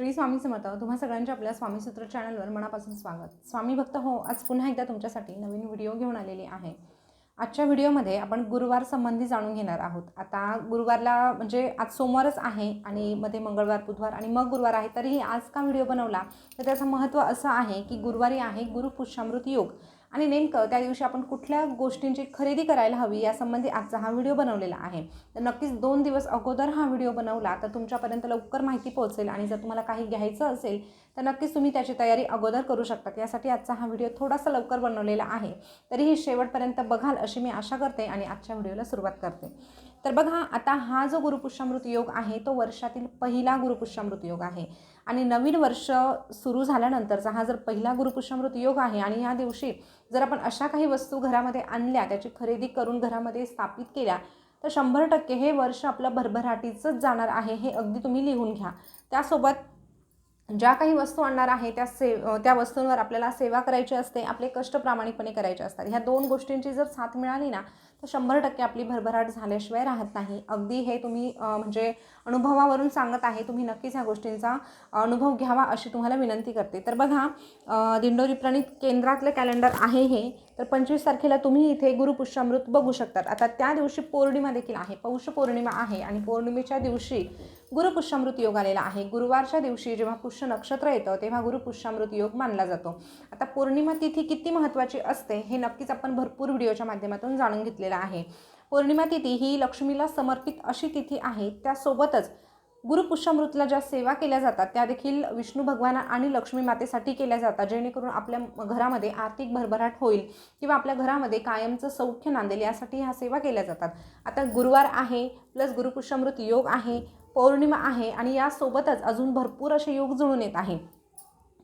श्री स्वामी समर्थ तुम्हा सगळ्यांच्या आपल्या स्वामी सूत्र चॅनलवर मनापासून स्वागत. स्वामी भक्त हो आज पुन्हा एकदा तुमच्यासाठी नवीन व्हिडिओ घेऊन आलेली आहे. आजच्या व्हिडिओमध्ये आपण गुरुवार संबंधी जाणून घेणार आहोत. आता गुरुवारला म्हणजे आज सोमवारच आहे आणि मध्ये मंगळवार बुधवार आणि मग गुरुवार आहे तरीही आज का व्हिडिओ बनवला? तर त्याचं महत्त्व असं आहे की गुरुवारी आहे गुरुपुष्यामृत योग. आणि नेमकं त्या दिवशी आपण कुठल्या गोष्टींची खरेदी करायला हवी यासंबंधी आजचा हा व्हिडिओ बनवलेला आहे. तर नक्कीच दोन दिवस अगोदर हा व्हिडिओ बनवला तर तुमच्यापर्यंत लवकर माहिती पोहोचेल आणि जर तुम्हाला काही घ्यायचं असेल तर नक्कीच तुम्ही त्याची तयारी अगोदर करू शकतात. यासाठी आजचा हा व्हिडिओ थोडासा लवकर बनवलेला आहे. तरीही शेवटपर्यंत बघाल अशी मी आशा करते आणि आजच्या व्हिडिओला सुरुवात करते. तर बघा आता हा जो गुरुपुष्यामृत योग आहे तो वर्षातील पहिला गुरुपुष्यामृत योग आहे. आणि नवीन वर्ष सुरू झाल्यानंतरचा हा जर पहिला गुरुपुष्यामृत योग आहे आणि या दिवशी जर आपण अशा काही वस्तू घरामध्ये आणल्या त्याची खरेदी करून घरामध्ये स्थापित केल्या तर शंभर टक्के हे वर्ष आपलं भरभराटीचंच जाणार आहे हे अगदी तुम्ही लिहून घ्या. त्यासोबत ज्या काही वस्तू आणणार आहे त्या से त्या वस्तूंवर आपल्याला सेवा करायची असते आपले कष्ट प्रामाणिकपणे करायचे असतात. ह्या दोन गोष्टींची जर साथ मिळाली ना तर शंभर टक्के आपली भरभराट झाल्याशिवाय राहत नाही. अगदी हे तुम्ही म्हणजे अनुभवावरून सांगत आहे तुम्ही नक्कीच ह्या गोष्टींचा अनुभव घ्यावा अशी तुम्हाला विनंती करते. तर बघा दिंडोरी प्रणित केंद्रातलं कॅलेंडर आहे हे. तर पंचवीस तारखेला तुम्ही इथे गुरुपुष्यामृत बघू शकतात. आता त्या दिवशी पौर्णिमा देखील आहे. पौष पौर्णिमा आहे आणि पौर्णिमेच्या दिवशी गुरुपुष्यामृत योग आलेला आहे. गुरुवारच्या दिवशी जेव्हा पुष्य नक्षत्र येतं तेव्हा गुरुपुष्यामृत योग मानला जातो. आता पौर्णिमा तिथी किती महत्त्वाची असते हे नक्कीच आपण भरपूर व्हिडिओच्या माध्यमातून जाणून घेतलेलं आहे. पौर्णिमा तिथी ही लक्ष्मीला समर्पित अशी तिथी आहे. त्यासोबतच गुरुपुष्यामृतला ज्या सेवा केल्या जातात त्या देखील विष्णू भगवान आणि लक्ष्मी मातेसाठी केल्या जातात जेणेकरून आपल्या घरामध्ये आर्थिक भरभराट होईल किंवा आपल्या घरामध्ये कायमचं सौख्य नांदेल यासाठी ह्या सेवा केल्या जातात. आता गुरुवार आहे प्लस गुरुपुष्यामृत योग आहे पौर्णिमा आहे आणि यासोबतच अजून भरपूर असे योग जुळून येत आहे.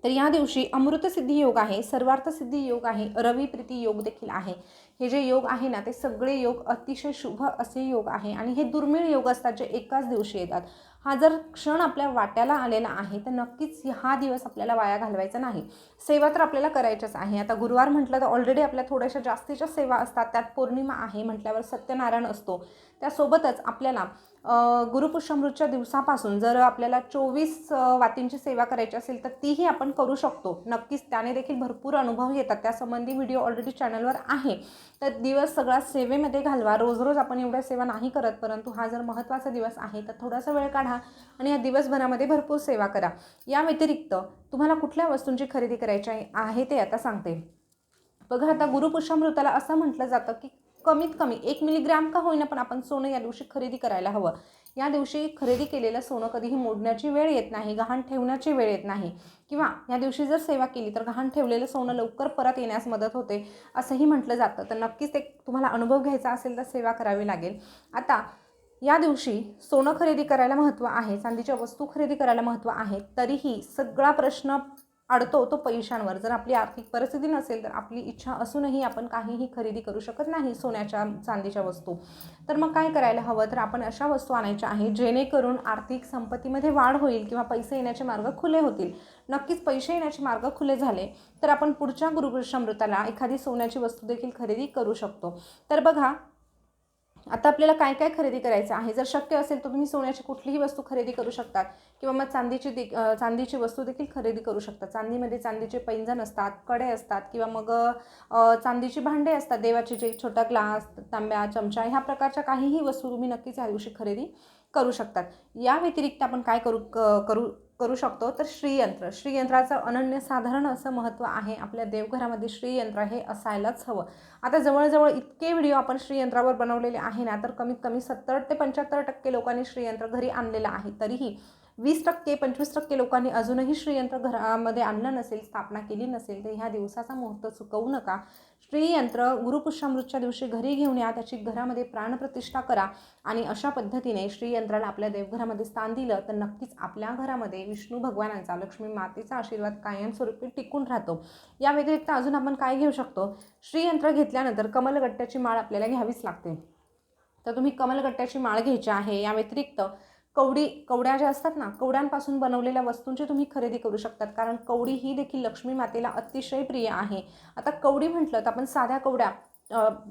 तर या दिवशी अमृतसिद्धी योग आहे सर्वार्थसिद्धी योग आहे रवी प्रीती योग देखील आहे. हे जे योग आहे ना ते सगळे योग अतिशय शुभ असे योग आहे आणि हे दुर्मिळ योग असतात जे एकाच दिवशी येतात. हा जर क्षण आपल्या वाट्याला आलेला आहे तर नक्कीच हा दिवस आपल्याला वाया घालवायचा नाही. सेवा तर आपल्याला करायच्याच आहे. आता गुरुवार म्हटलं तर ऑलरेडी आपल्या थोड्याशा जास्तीच्या सेवा असतात. त्यात पौर्णिमा आहे म्हटल्यावर सत्यनारायण असतो. त्यासोबतच आपल्याला गुरुपुष्यमृतच्या दिवसापासून जर आपल्याला चोवीस वातींची सेवा करायची असेल तर तीही आपण करू शकतो. नक्कीच त्याने देखील भरपूर अनुभव येतात. त्यासंबंधी व्हिडिओ ऑलरेडी चॅनलवर आहे. तर दिवस सगळा सेवेमध्ये घालवा. रोज रोज आपण एवढ्या सेवा नाही करत परंतु हा जर महत्त्वाचा दिवस आहे तर थोडासा वेळ काढा आणि या दिवसभरामध्ये भरपूर सेवा करा. या व्यतिरिक्त तुम्हाला कुठल्या वस्तूंची खरेदी करायची आहे- आहे ते आता सांगते. बघा आता गुरुपुष्यामृताला असं म्हटलं जातं की कमीत कमी एक मिलीग्रॅम का होईना पण आपण सोनं या दिवशी खरेदी करायला हवं. या दिवशी खरेदी केलेलं सोनं कधीही मोडण्याची वेळ येत नाही गहाण ठेवण्याची वेळ येत नाही. किंवा या दिवशी जर सेवा केली तर गहाण ठेवलेलं सोनं लवकर परत येण्यास मदत होते असंही म्हटलं जातं. तर नक्कीच ते तुम्हाला अनुभव घ्यायचा असेल तर सेवा करावी लागेल. आता या दिवशी सोनं खरेदी करायला महत्त्व आहे चांदीच्या वस्तू खरेदी करायला महत्त्व आहे तरीही सगळा प्रश्न अडतो तो पैशांवर. जर आपली आर्थिक परिस्थिती नसेल तर आपली इच्छा असूनही आपण काहीही खरेदी करू शकत नाही सोन्याच्या चांदीच्या वस्तू. तर मग काय करायला हवं? तर आपण अशा वस्तू आणायच्या आहेत जेणेकरून आर्थिक संपत्तीमध्ये वाढ होईल किंवा पैसे येण्याचे मार्ग खुले होतील. नक्कीच पैसे येण्याचे मार्ग खुले झाले तर आपण पुढच्या गुरुपुरुषामृताला एखादी सोन्याची वस्तू देखील खरेदी करू शकतो. तर बघा आता आपल्याला काय काय खरेदी करायचं आहे? जर शक्य असेल तर तुम्ही सोन्याची कुठलीही वस्तू खरेदी करू शकतात किंवा मग चांदीची दे चांदीची वस्तू देखील खरेदी करू शकतात चांदीमध्ये चांदीचे पैंजण असतात कडे असतात किंवा मग चांदीची भांडे असतात देवाचे जे छोटा ग्लास तांब्या चमचा ह्या प्रकारच्या काहीही वस्तू तुम्ही नक्कीच ह्या दिवशी खरेदी करू शकतात. या व्यतिरिक्त आपण काय करू क- करू करू शकतो तर श्रीयंत्र. श्रीयंत्राचं अनन्यसाधारण असं महत्त्व आहे. आपल्या देवघरामध्ये श्रीयंत्र हे असायलाच हवं. आता जवळजवळ इतके व्हिडिओ आपण श्रीयंत्रावर बनवलेले आहे ना तर कमीत कमी सत्तर ते पंच्याहत्तर टक्के लोकांनी श्रीयंत्र घरी आणलेलं आहे. तरीही वीस टक्के पंचवीस टक्के लोकांनी अजूनही श्रीयंत्र घरामध्ये आणलं नसेल स्थापना केली नसेल तर ह्या दिवसाचा मुहूर्त चुकवू नका. श्रीयंत्र गुरुपुष्यामृतच्या दिवशी घरी घेऊन या त्याची घरामध्ये प्राणप्रतिष्ठा करा आणि अशा पद्धतीने श्रीयंत्राला आपल्या देवघरामध्ये स्थान दिलं तर नक्कीच आपल्या घरामध्ये विष्णू भगवानांचा लक्ष्मी मातेचा आशीर्वाद कायमस्वरूपी टिकून राहतो. या व्यतिरिक्त अजून आपण काय घेऊ शकतो? श्रीयंत्र घेतल्यानंतर कमलगट्ट्याची माळ आपल्याला घ्यावीच लागते. तर तुम्ही कमलगट्ट्याची माळ घ्यायची आहे. या व्यतिरिक्त कवडी कवड्या ज्या असतात ना कवड्यांपासून बनवलेल्या वस्तूंची तुम्ही खरेदी करू शकतात. कारण कवडी ही देखील लक्ष्मी मातेला अतिशय प्रिय आहे. आता कवडी म्हटलं तर आपण साध्या कवड्या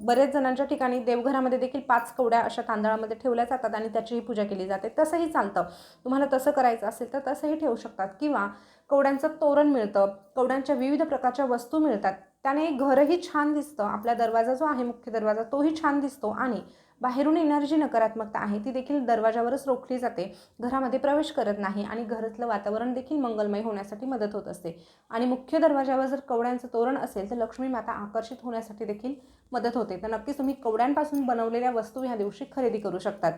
बरेच जणांच्या ठिकाणी देवघरामध्ये देखील पाच कवड्या अशा तांदळामध्ये ठेवल्या जातात आणि त्याचीही पूजा केली जाते. तसंही चालतं. तुम्हाला तसं करायचं असेल तर तसंही ठेवू शकतात. किंवा कवड्यांचं तोरण मिळतं कवड्यांच्या विविध प्रकारच्या वस्तू मिळतात. त्याने घरही छान दिसतं. आपला दरवाजा जो आहे मुख्य दरवाजा तोही छान दिसतो. आणि बाहेरून येणारी जी नकारात्मकता आहे ती देखील दरवाजावरच रोखली जाते. घरामध्ये प्रवेश करत नाही आणि घरातलं वातावरण देखील मंगलमय होण्यासाठी मदत होत असते. आणि मुख्य दरवाजावर जर कवड्यांचं तोरण असेल तर लक्ष्मी माता आकर्षित होण्यासाठी देखील मदत होते. तर नक्कीच तुम्ही कवड्यांपासून बनवलेल्या वस्तू ह्या दिवशी खरेदी करू शकतात.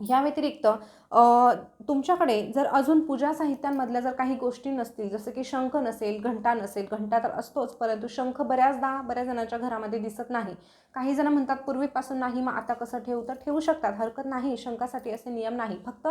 ह्या व्यतिरिक्त तुमच्याकडे जर अजून पूजा साहित्यांमधल्या जर काही गोष्टी नसतील जसं की शंख नसेल घंटा नसेल घंटा तर असतोच परंतु शंख बऱ्याचदा बऱ्याच जणांच्या घरामध्ये दिसत नाही. काही जण म्हणतात पूर्वीपासून नाही मग आता कसं ठेवू? तर ठेवू शकतात. हरकत नाही शंखासाठी असे नियम नाही. फक्त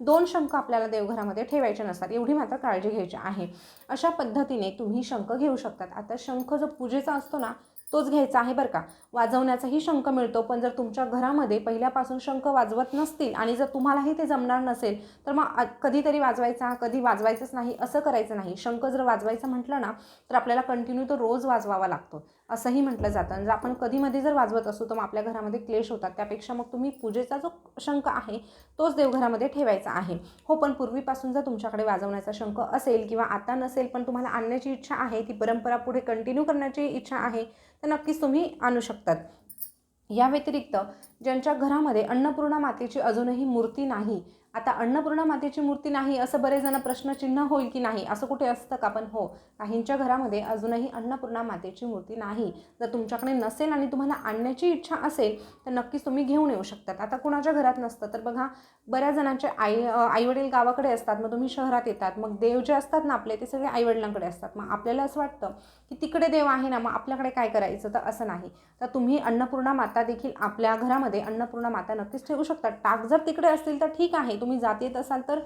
दोन शंख आपल्याला देवघरामध्ये ठेवायचे नसतात. एवढी मात्र काळजी घ्यायची आहे. अशा पद्धतीने तुम्ही शंख घेऊ शकतात. आता शंख जो पूजेचा असतो ना तोच घ्यायचा आहे बरं का. वाजवण्याचाही शंख मिळतो पण जर तुमच्या घरामध्ये पहिल्यापासून शंख वाजवत नसतील आणि जर तुम्हालाही ते जमणार नसेल तर मग कधीतरी वाजवायचा कधी वाजवायचंच नाही असं करायचं नाही. शंख जर वाजवायचं म्हटलं ना तर आपल्याला कंटिन्यू तो रोज वाजवावा लागतो. असंही म्हटलं जातं. आणि जर आपण कधीमध्ये जर वाजवत असू तर मग आपल्या घरामध्ये क्लेश होतात. त्यापेक्षा मग तुम्ही पूजेचा जो शंख आहे तोच देवघरामध्ये ठेवायचा आहे. हो पण पूर्वीपासून जर तुमच्याकडे वाजवण्याचा शंख असेल किंवा आता नसेल पण तुम्हाला आणण्याची इच्छा आहे ती परंपरा पुढे कंटिन्यू करण्याची इच्छा आहे तर नक्कीच तुम्ही आणू शकतात. या व्यतिरिक्त ज्यांच्या घरामध्ये अन्नपूर्णा मातेची अजूनही मूर्ती नाही आता अन्नपूर्णा मातेची मूर्ती नाही असं बरेच जण प्रश्नचिन्ह होईल की नाही असं कुठे असतं का? पण हो काहींच्या घरामध्ये अजूनही अन्नपूर्णा मातेची मूर्ती नाही. जर तुमच्याकडे नसेल आणि तुम्हाला आणण्याची इच्छा असेल तर नक्कीच तुम्ही घेऊन येऊ शकतात. आता कुणाच्या घरात नसतं तर बघा बऱ्याच जणांचे आई आईवडील गावाकडे असतात मग तुम्ही शहरात येतात मग देव जे असतात ना आपले ते सगळे आईवडिलांकडे असतात. मग आपल्याला असं वाटतं की तिकडे देव आहे ना मग आपल्याकडे काय करायचं? तर असं नाही. तर तुम्ही अन्नपूर्णा माता देखील आपल्या घरामध्ये अन्नपूर्णा माता नक्कीच ठेवू शकता. टाक जर तिकडे असतील तर ठीक आहे. तुम्ही जात येत असाल तर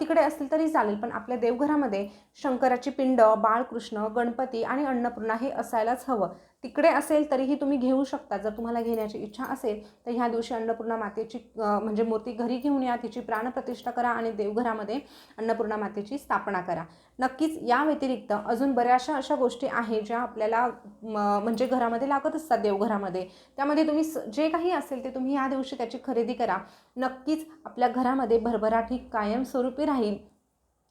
तिकडे असतील तरी चालेल. पण आपल्या देवघरामध्ये शंकराची पिंड बाळकृष्ण गणपती आणि अन्नपूर्णा हे असायलाच हवं. तिकडे असेल तरीही तुम्ही घेऊ शकता. जर तुम्हाला घेण्याची इच्छा असेल तर ह्या दिवशी अन्नपूर्णा मातेची म्हणजे मूर्ती घरी घेऊन या. तिची प्राणप्रतिष्ठा करा आणि देवघरामध्ये अन्नपूर्णा मातेची स्थापना करा. नक्कीच या व्यतिरिक्त अजून बऱ्याचशा अशा गोष्टी आहेत ज्या आपल्याला म्हणजे घरामध्ये लागत असतात देवघरामध्ये. त्यामध्ये तुम्ही स- जे काही असेल ते तुम्ही या दिवशी त्याची खरेदी करा. नक्कीच आपल्या घरामध्ये भरभराटी कायमस्वरूपी राहील.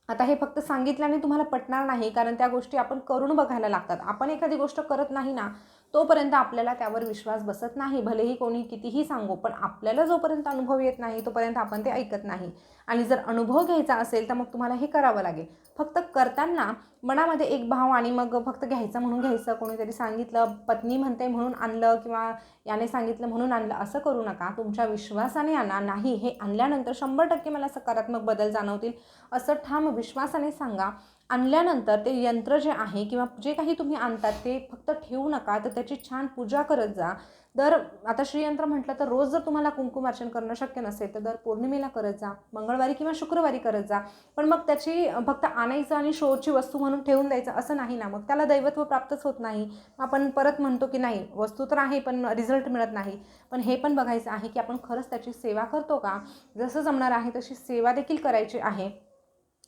आता हे फक्त सांगितल्याने तुम्हाला पटणार नाही कारण त्या गोष्टी आपण करून बघायला लागतात. आपण एखादी गोष्ट करत नाही ना तोपर्यंत आपल्याला त्यावर विश्वास बसत नाही. भलेही कोणी कितीही सांगो पण आपल्याला जोपर्यंत अनुभव येत नाही तोपर्यंत आपण ते ऐकत नाही. आणि जर अनुभव घ्यायचा असेल तर मग तुम्हाला हे करावं लागेल. फक्त करताना मनामध्ये एक भाव आणि मग फक्त घ्यायचं म्हणून घ्यायचं कोणीतरी सांगितलं पत्नी म्हणते म्हणून आणलं किंवा याने सांगितलं म्हणून आणलं असं करू नका. तुमच्या विश्वासाने आणा. नाही हे आणल्यानंतर शंभर टक्के मला सकारात्मक बदल जाणवतील. असं ठाम विश्वासाने सांगा. आणल्यानंतर ते यंत्र जे आहे किंवा जे काही तुम्ही आणतात ते फक्त ठेवू नका तर त्याची छान पूजा करत जा. दर आता श्रीयंत्र म्हटलं तर रोज जर तुम्हाला कुंकुमार्चन करणं शक्य नसेल तर दर पौर्णिमेला करत जा मंगळवारी किंवा शुक्रवारी करत जा. पण मग त्याची फक्त आणायचं आणि शोची वस्तू म्हणून ठेवून द्यायचं असं नाही ना. मग त्याला दैवत्व प्राप्तच होत नाही. आपण परत म्हणतो की नाही वस्तू तर आहे पण रिझल्ट मिळत नाही. पण हे पण बघायचं आहे की आपण खरंच त्याची सेवा करतो का? जसं जमणार आहे तशी सेवा देखील करायची आहे.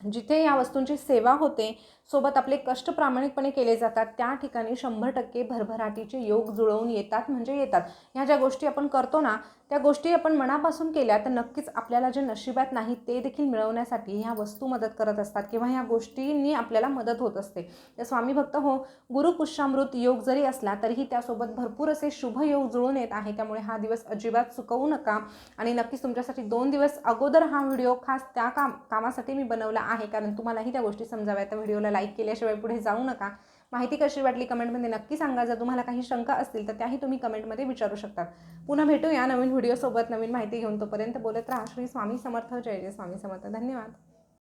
जिथे या वस्तूंची सेवा होते सोबत आपले कष्ट प्रामाणिकपणे केले जातात त्या ठिकाणी शंभर टक्के भरभराटीचे योग जुळवून येतात म्हणजे येतात. ह्या ज्या गोष्टी आपण करतो ना त्या गोष्टी आपण मनापासून केल्या तर नक्कीच आपल्याला जे नशिबात नाही ते देखील मिळवण्यासाठी ह्या वस्तू मदत करत असतात किंवा ह्या गोष्टींनी आपल्याला मदत होत असते. तर स्वामी भक्त हो गुरुपुष्यामृत योग जरी असला तरीही त्यासोबत भरपूर असे शुभ योग जुळून येत आहे. त्यामुळे हा दिवस अजिबात चुकवू नका आणि नक्कीच तुमच्यासाठी दोन दिवस अगोदर हा व्हिडिओ खास त्या काम कामासाठी मी बनवला आहे. कारण तुम्हालाही त्या गोष्टी समजाव्या त्या व्हिडिओला लाईक केल्याशिवाय पुढे जाऊ नका. माहिती कशी वाटली कमेंटमध्ये नक्की सांगा. जर तुम्हाला काही शंका असतील तर त्याही तुम्ही कमेंटमध्ये विचारू शकतात. पुन्हा भेटूया नवीन व्हिडिओसोबत नवीन माहिती घेऊन तोपर्यंत बोलत राहा. श्री स्वामी समर्थ. जय जय स्वामी समर्थ. धन्यवाद.